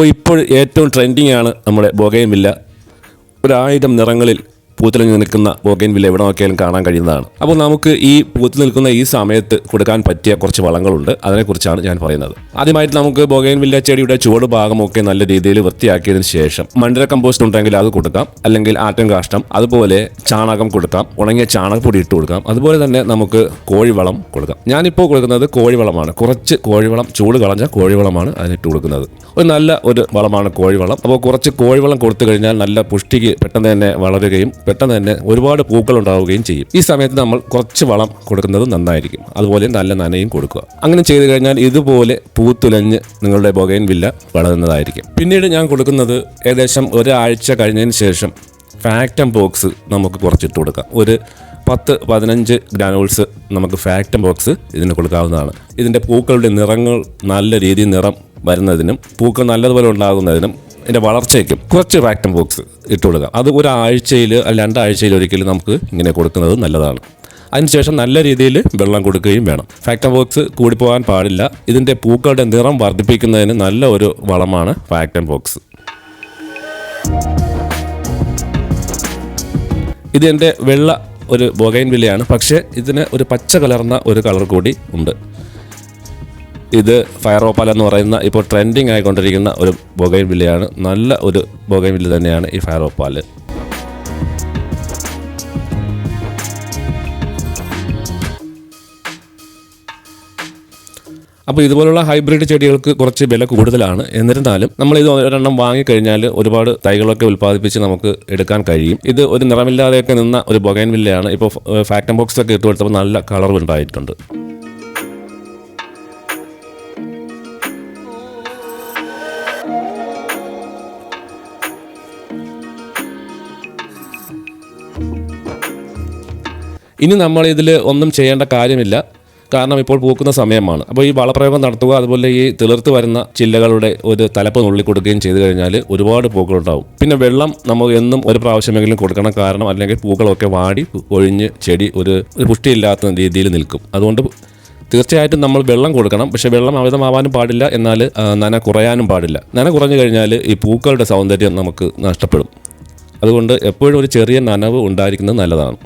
അപ്പോൾ ഇപ്പോൾ ഏറ്റവും ട്രെൻഡിങ് ആണ് നമ്മുടെ ബൊഗൈൻ ഒരായിരം നിറങ്ങളിൽ പൂത്തിലഞ്ഞ് നിൽക്കുന്ന ബോഗൈൻ വില്ല എവിടെ നോക്കിയാലും കാണാൻ കഴിയുന്നതാണ്. അപ്പോൾ നമുക്ക് ഈ പൂത്തിൽ നിൽക്കുന്ന ഈ സമയത്ത് കൊടുക്കാൻ പറ്റിയ കുറച്ച് വളങ്ങളുണ്ട്. അതിനെക്കുറിച്ചാണ് ഞാൻ പറയുന്നത്. ആദ്യമായിട്ട് നമുക്ക് ബോഗൈൻ വില്ല ചെടിയുടെ ചുവട് ഭാഗമൊക്കെ നല്ല രീതിയിൽ വൃത്തിയാക്കിയതിനു ശേഷം മണ്ഡല കമ്പോസ്റ്റ് ഉണ്ടെങ്കിൽ അത് കൊടുക്കാം. അല്ലെങ്കിൽ ആറ്റം കാഷ്ടം അതുപോലെ ചാണകം കൊടുക്കാം. ഉണങ്ങിയ ചാണകപ്പൊടി ഇട്ട് കൊടുക്കാം. അതുപോലെ തന്നെ നമുക്ക് കോഴിവളം കൊടുക്കാം. ഞാനിപ്പോൾ കൊടുക്കുന്നത് കോഴിവളമാണ്. കുറച്ച് കോഴിവളം ചൂട് കളഞ്ഞ കോഴിവളമാണ് അതിനിട്ട് കൊടുക്കുന്നത്. ഒരു നല്ല ഒരു വളമാണ് കോഴിവളം. അപ്പോൾ കുറച്ച് കോഴിവളം കൊടുത്തു കഴിഞ്ഞാൽ നല്ല പുഷ്ടിക്ക് പെട്ടെന്ന് തന്നെ വളരുകയും പെട്ടെന്ന് തന്നെ ഒരുപാട് പൂക്കൾ ഉണ്ടാവുകയും ചെയ്യും. ഈ സമയത്ത് നമ്മൾ കുറച്ച് വളം കൊടുക്കുന്നത് നന്നായിരിക്കും. അതുപോലെ നല്ല നനയും കൊടുക്കുക. അങ്ങനെ ചെയ്തു കഴിഞ്ഞാൽ ഇതുപോലെ പൂത്തുലഞ്ഞ് നിങ്ങളുടെ ബൊഗൈൻ വില്ല വളരുന്നതായിരിക്കും. പിന്നീട് ഞാൻ കൊടുക്കുന്നത് ഏകദേശം ഒരാഴ്ച കഴിഞ്ഞതിന് ശേഷം ഫാക്ടം ബോക്സ് നമുക്ക് കുറച്ചിട്ട് കൊടുക്കാം. ഒരു പത്ത് പതിനഞ്ച് ഗ്രാനുൾസ് നമുക്ക് ഫാക്ടം ബോക്സ് ഇതിന് കൊടുക്കാവുന്നതാണ്. ഇതിന്റെ പൂക്കളുടെ നിറങ്ങൾ നല്ല രീതിയിൽ നിറം വരുന്നതിനും പൂക്കൾ നല്ലതുപോലെ ഉണ്ടാകുന്നതിനും ഇതിന്റെ വളർച്ചയ്ക്ക് കുറച്ച് റാക്ടൻ ബോക്സ് ഇട്ട് കൊടുക്കുക. അത് ഒരാഴ്ചയിൽ രണ്ടാഴ്ചയിൽ ഒരിക്കലും നമുക്ക് ഇങ്ങനെ കൊടുക്കുന്നത് നല്ലതാണ്. അതിനുശേഷം നല്ല രീതിയിൽ വെള്ളം കൊടുക്കുകയും വേണം. ഫാക്ടം ബോക്സ് കൂടിപ്പോകാൻ പാടില്ല. ഇതിന്റെ പൂക്കളുടെ നിറം വർദ്ധിപ്പിക്കുന്നതിന് നല്ല ഒരു വളമാണ് ഫാക്ടൻ ബോക്സ് ഇത് എന്റെ വെള്ള ഒരു ബൊഗൈൻ വിലയാണ് പക്ഷേ ഇതിന് ഒരു പച്ച കലർന്ന ഒരു കളർ കൂടി ഉണ്ട്. ഇത് ഫയറോപ്പാൽ എന്ന് പറയുന്ന ഇപ്പോൾ ട്രെൻഡിങ് ആയിക്കൊണ്ടിരിക്കുന്ന ഒരു ബൊഗൈൻ വില്ലയാണ്. നല്ല ഒരു ബൊഗൈൻ വില്ല തന്നെയാണ് ഈ ഫയറോപ്പാൽ അപ്പോൾ ഇതുപോലുള്ള ഹൈബ്രിഡ് ചെടികൾക്ക് കുറച്ച് വില കൂടുതലാണ്. എന്നിരുന്നാലും നമ്മൾ ഇത് ഒരെണ്ണം വാങ്ങിക്കഴിഞ്ഞാൽ ഒരുപാട് തൈകളൊക്കെ ഉൽപ്പാദിപ്പിച്ച് നമുക്ക് എടുക്കാൻ കഴിയും. ഇത് ഒരു നിറമില്ലാതെയൊക്കെ നിന്ന ഒരു ബൊഗൈൻ വില്ലയാണ്. ഇപ്പോൾ ഫാക്ടം ബോക്സ് ഒക്കെ ഇട്ട് കൊടുത്തപ്പോൾ നല്ല കളർ ഉണ്ടായിട്ടുണ്ട്. ഇനി നമ്മൾ ഇതിൽ ഒന്നും ചെയ്യേണ്ട കാര്യമില്ല. കാരണം ഇപ്പോൾ പൂക്കുന്ന സമയമാണ്. അപ്പോൾ ഈ വളപ്രയോഗം നടത്തുക അതുപോലെ ഈ തിളർത്ത് വരുന്ന ചില്ലകളുടെ ഒരു തലപ്പ് നുള്ളി കൊടുക്കുകയും ചെയ്തു കഴിഞ്ഞാൽ ഒരുപാട് പൂക്കളുണ്ടാവും. പിന്നെ വെള്ളം നമ്മൾ എന്നും ഒരു പ്രാവശ്യമെങ്കിലും കൊടുക്കണം. കാരണം അല്ലെങ്കിൽ പൂക്കളൊക്കെ വാടി ഒഴിഞ്ഞ് ചെടി ഒരു ഒരു പുഷ്ടിയില്ലാത്ത രീതിയിൽ നിൽക്കും. അതുകൊണ്ട് തീർച്ചയായിട്ടും നമ്മൾ വെള്ളം കൊടുക്കണം. പക്ഷേ വെള്ളം അമിതമാവാനും പാടില്ല. എന്നാൽ നന കുറയാനും പാടില്ല. നന കുറഞ്ഞു കഴിഞ്ഞാൽ ഈ പൂക്കളുടെ സൗന്ദര്യം നമുക്ക് നഷ്ടപ്പെടും. അതുകൊണ്ട് എപ്പോഴും ഒരു ചെറിയ നനവ് ഉണ്ടായിരിക്കുന്നത് നല്ലതാണ്.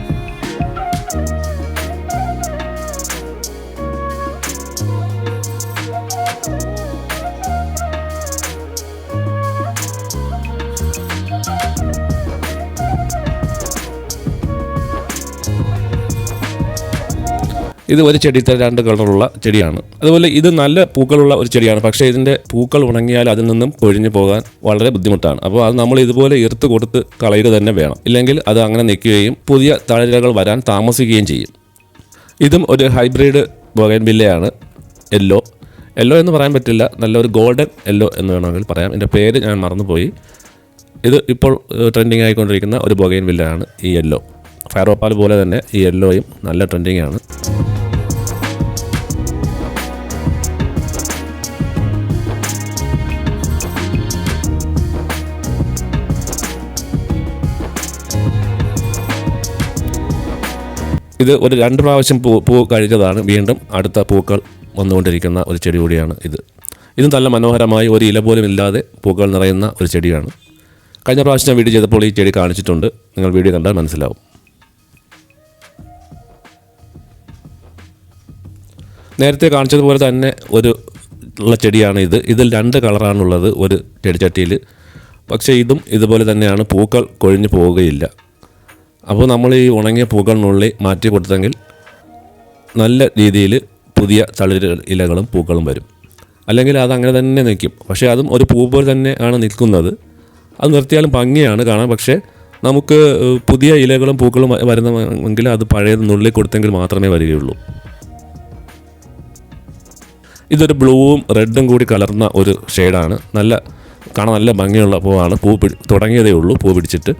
ഇത് ഒരു ചെടിത്തെ രണ്ട് കളറുള്ള ചെടിയാണ്. അതുപോലെ ഇത് നല്ല പൂക്കളുള്ള ഒരു ചെടിയാണ്. പക്ഷേ ഇതിന്റെ പൂക്കൾ ഉണങ്ങിയാൽ അതിൽ നിന്നും പൊഴിഞ്ഞു പോകാൻ വളരെ ബുദ്ധിമുട്ടാണ്. അപ്പോൾ അത് നമ്മൾ ഇതുപോലെ ഇറുത്ത് കൊടുത്ത് കളയുക തന്നെ വേണം. ഇല്ലെങ്കിൽ അത് അങ്ങനെ നിൽക്കുകയും പുതിയ തളിരകൾ വരാൻ താമസിക്കുകയും ചെയ്യും. ഇതും ഒരു ഹൈബ്രിഡ് ബൊഗൈൻ ബില്ലയാണ് യെല്ലോ. യെല്ലോ എന്ന് പറയാൻ പറ്റില്ല. നല്ലൊരു ഗോൾഡൻ യെല്ലോ എന്ന് വേണമെങ്കിൽ പറയാം. എന്റെ പേര് ഞാൻ മറന്നുപോയി. ഇത് ഇപ്പോൾ ട്രെൻഡിങ് ആയിക്കൊണ്ടിരിക്കുന്ന ഒരു ബൊഗൈൻ വില്ലയാണ് ഈ യെല്ലോ. ഫയറോപ്പാൽ പോലെ തന്നെ ഈ യെല്ലോയും നല്ല ട്രെൻഡിങ് ആണ്. ഇത് ഒരു രണ്ട് പ്രാവശ്യം പൂ പൂ കഴിഞ്ഞതാണ്. വീണ്ടും അടുത്ത പൂക്കൾ വന്നുകൊണ്ടിരിക്കുന്ന ഒരു ചെടി കൂടിയാണ് ഇത്. ഇത് നല്ല മനോഹരമായി ഒരു ഇല പോലും ഇല്ലാതെ പൂക്കൾ നിറയുന്ന ഒരു ചെടിയാണ്. കഴിഞ്ഞ പ്രാവശ്യം ഞാൻ വീഡിയോ ചെയ്തപ്പോൾ ഈ ചെടി കാണിച്ചിട്ടുണ്ട്. നിങ്ങൾ വീഡിയോ കണ്ടാൽ മനസ്സിലാവും. നേരത്തെ കാണിച്ചതുപോലെ തന്നെ ഒരു ഉള്ള ചെടിയാണ് ഇത്. ഇതിൽ രണ്ട് കളറാണുള്ളത് ഒരു ചെടിച്ചട്ടിയിൽ. പക്ഷേ ഇതും ഇതുപോലെ തന്നെയാണ്. പൂക്കൾ കൊഴിഞ്ഞു പോവുകയില്ല. അപ്പോൾ നമ്മൾ ഈ ഉണങ്ങിയ പൂക്കളിനുള്ളിൽ മാറ്റി കൊടുത്തെങ്കിൽ നല്ല രീതിയിൽ പുതിയ തളിര് ഇലകളും പൂക്കളും വരും. അല്ലെങ്കിൽ അത് അങ്ങനെ തന്നെ നിൽക്കും. പക്ഷേ അതും ഒരു പൂ പോലെ തന്നെ ആണ് നിൽക്കുന്നത്. അത് നിർത്തിയാലും ഭംഗിയാണ് കാണാൻ. പക്ഷേ നമുക്ക് പുതിയ ഇലകളും പൂക്കളും വരുന്നെങ്കിൽ അത് പഴയ നുള്ളിൽ കൊടുത്തെങ്കിൽ മാത്രമേ വരികയുള്ളൂ. ഇതൊരു ബ്ലൂവും റെഡും കൂടി കലർന്ന ഒരു ഷെയ്ഡാണ്. നല്ല കാണാൻ നല്ല ഭംഗിയുള്ള പൂവാണ്. പൂ തുടങ്ങിയതേ ഉള്ളൂ. പൂ പിടിച്ചിട്ട്.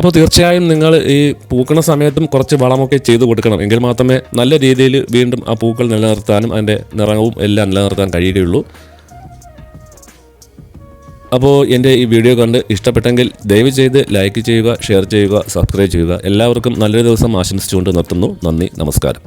അപ്പോൾ തീർച്ചയായും നിങ്ങൾ ഈ പൂക്കണ സമയത്തും കുറച്ച് വളമൊക്കെ ചെയ്തു കൊടുക്കണം. എങ്കിൽ മാത്രമേ നല്ല രീതിയിൽ വീണ്ടും ആ പൂക്കൾ നിലനിർത്താനും അതിന്റെ നിറവും എല്ലാം നിലനിർത്താൻ കഴിയുകയുള്ളൂ. അപ്പോൾ എന്റെ ഈ വീഡിയോ കണ്ട് ഇഷ്ടപ്പെട്ടെങ്കിൽ ദയവ് ചെയ്ത് ലൈക്ക് ചെയ്യുക ഷെയർ ചെയ്യുക സബ്സ്ക്രൈബ് ചെയ്യുക. എല്ലാവർക്കും നല്ലൊരു ദിവസം ആശംസിച്ചുകൊണ്ട് നിർത്തുന്നു. നന്ദി നമസ്കാരം.